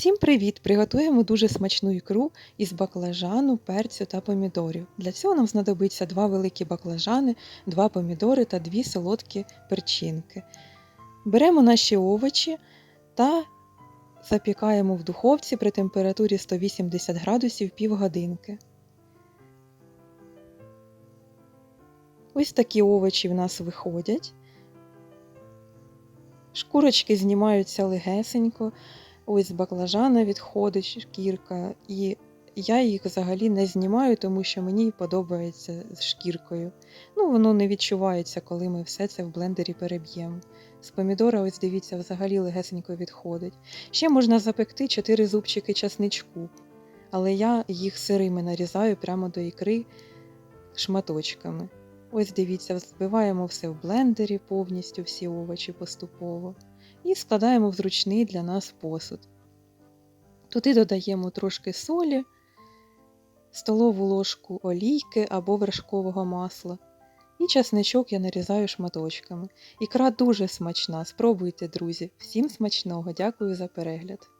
Всім привіт! Приготуємо дуже смачну ікру із баклажану, перцю та помідорів. Для цього нам знадобиться два великі баклажани, два помідори та дві солодкі перчинки. Беремо наші овочі та запікаємо в духовці при температурі 180 градусів півгодинки. Ось такі овочі в нас виходять. Шкурочки знімаються легесенько. Ось з баклажана відходить шкірка, і я їх взагалі не знімаю, тому що мені подобається з шкіркою. Ну, воно не відчувається, коли ми все це в блендері переб'ємо. З помідора, ось дивіться, взагалі легесенько відходить. Ще можна запекти 4 зубчики часничку, але я їх сирими нарізаю прямо до ікри шматочками. Ось дивіться, збиваємо все в блендері повністю, всі овочі поступово і складаємо в зручний для нас посуд. Туди додаємо трошки солі, столову ложку олійки або вершкового масла. І часничок я нарізаю шматочками. Ікра дуже смачна. Спробуйте, друзі. Всім смачного! Дякую за перегляд!